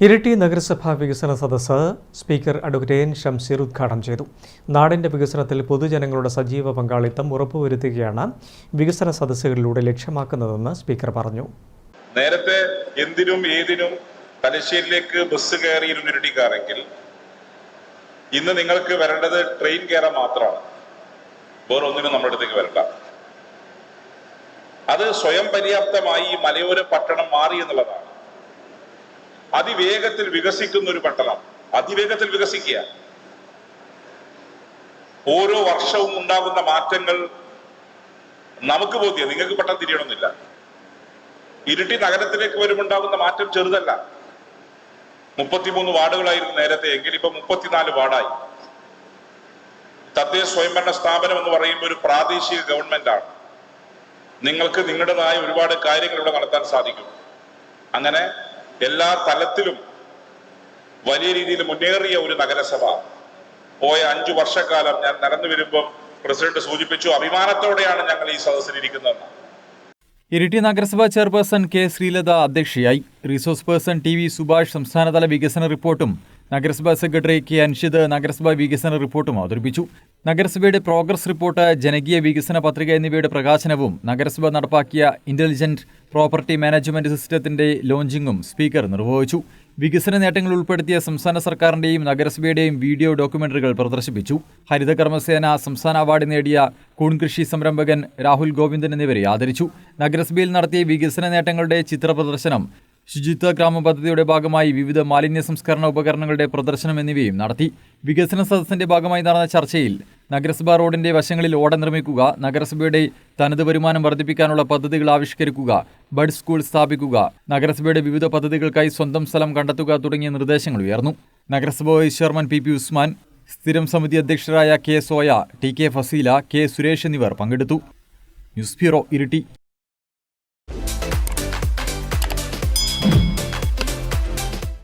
ഇരിട്ടി നഗരസഭാ വികസന സദസ്സ് സ്പീക്കർ അഡ്വക്കേറ്റ് എൻ ഷംസീർ ഉദ്ഘാടനം ചെയ്തു. നാടിന്റെ വികസനത്തിൽ പൊതുജനങ്ങളുടെ സജീവ പങ്കാളിത്തം ഉറപ്പുവരുത്തുകയാണ് വികസന സദസ്സുകളിലൂടെ ലക്ഷ്യമാക്കുന്നതെന്ന് സ്പീക്കർ പറഞ്ഞു. നേരത്തെ എന്തിനും ഏതിനും തലശ്ശേരിയിലേക്ക് ബസ് കയറിയിരുന്നു ഇരിട്ടിക്കാരെങ്കിൽ ഇന്ന് നിങ്ങൾക്ക് വരേണ്ടത് ട്രെയിൻ കയറാൻ മാത്രമാണ്. വേറെ ഒന്നിനും നമ്മുടെ അടുത്തേക്ക് വരണ്ട. അത് സ്വയം പര്യാപ്തമായി മലയോര പട്ടണം മാറി എന്നുള്ളതാണ്. അതിവേഗത്തിൽ വികസിക്കുന്ന ഒരു പട്ടണം. അതിവേഗത്തിൽ വികസിക്കുക. ഓരോ വർഷവും ഉണ്ടാകുന്ന മാറ്റങ്ങൾ നമുക്ക് ബോധ്യം നിങ്ങൾക്ക് പെട്ടെന്ന് തിരിയണമെന്നില്ല. ഇരുട്ടി നഗരത്തിലേക്ക് വരുമുണ്ടാകുന്ന മാറ്റം ചെറുതല്ല. മുപ്പത്തിമൂന്ന് വാർഡുകളായിരുന്നു നേരത്തെ എങ്കിൽ ഇപ്പൊ മുപ്പത്തിനാല് വാർഡായി. തദ്ദേശ സ്വയംഭരണ സ്ഥാപനം എന്ന് പറയുമ്പോൾ ഒരു പ്രാദേശിക ഗവൺമെന്റ് ആണ് നിങ്ങൾക്ക് നിങ്ങളുടേതായ ഒരുപാട് കാര്യങ്ങൾ ഇവിടെ നടത്താൻ സാധിക്കും. അങ്ങനെ എല്ലാ തലത്തിലും വലിയ രീതിയിൽ മുന്നേറിയ ഒരു നഗരസഭ. പോയ അഞ്ചു വർഷക്കാലം ഞാൻ നടന്നു വരുമ്പം പ്രസിഡന്റ് സൂചിപ്പിച്ചു അഭിമാനത്തോടെയാണ് ഞങ്ങൾ ഈ സദസ്സിൽ ഇരിക്കുന്നതെന്ന് ഇരിട്ടി നഗരസഭാ ചെയർപേഴ്സൺ കെ ശ്രീലത അധ്യക്ഷയായി. Resource person T V Subhash സംസ്ഥാനതല വികസന റിപ്പോർട്ടും നഗരസഭാ സെക്രട്ടറി കെ അൻഷിദ് നഗരസഭാ വികസന റിപ്പോർട്ടും അവതരിപ്പിച്ചു. നഗരസഭയുടെ പ്രോഗ്രസ് റിപ്പോർട്ട് ജനകീയ വികസന പത്രിക എന്നിവയുടെ പ്രകാശനവും നഗരസഭ നടപ്പാക്കിയ ഇന്റലിജന്റ് പ്രോപ്പർട്ടി മാനേജ്മെന്റ് സിസ്റ്റത്തിന്റെ ലോഞ്ചിങ്ങും സ്പീക്കർ നിർവഹിച്ചു. വികസന നേട്ടങ്ങൾ ഉൾപ്പെടുത്തിയ സംസ്ഥാന സർക്കാരിന്റെയും നഗരസഭയുടെയും വീഡിയോ ഡോക്യുമെന്ററികൾ പ്രദർശിപ്പിച്ചു. ഹരിത കർമ്മസേന സംസ്ഥാന അവാർഡ് നേടിയ കൂൺകൃഷി സംരംഭകൻ രാഹുൽ ഗോവിന്ദൻ എന്നിവരെ ആദരിച്ചു. നഗരസഭയിൽ നടത്തിയ വികസന നേട്ടങ്ങളുടെ ചിത്ര പ്രദർശനം ശുചിത്വ ഗ്രാമ പദ്ധതിയുടെ ഭാഗമായി വിവിധ മാലിന്യ സംസ്കരണ ഉപകരണങ്ങളുടെ പ്രദർശനം എന്നിവയും നടത്തി. വികസന സദസ്സിന്റെ ഭാഗമായി നടന്ന ചർച്ചയിൽ നഗരസഭാ റോഡിന്റെ വശങ്ങളിൽ ഓട നിർമ്മിക്കുക നഗരസഭയുടെ തനത് വരുമാനം വർദ്ധിപ്പിക്കാനുള്ള പദ്ധതികൾ ആവിഷ്കരിക്കുക ബഡ് സ്കൂൾ സ്ഥാപിക്കുക നഗരസഭയുടെ വിവിധ പദ്ധതികൾക്കായി സ്വന്തം സ്ഥലം കണ്ടെത്തുക തുടങ്ങിയ നിർദ്ദേശങ്ങൾ ഉയർന്നു. നഗരസഭ vice chairman P P Usman സ്ഥിരം സമിതി അധ്യക്ഷരായ K Soya T K Faseela K Suresh എന്നിവർ പങ്കെടുത്തു. News bureau Iritty.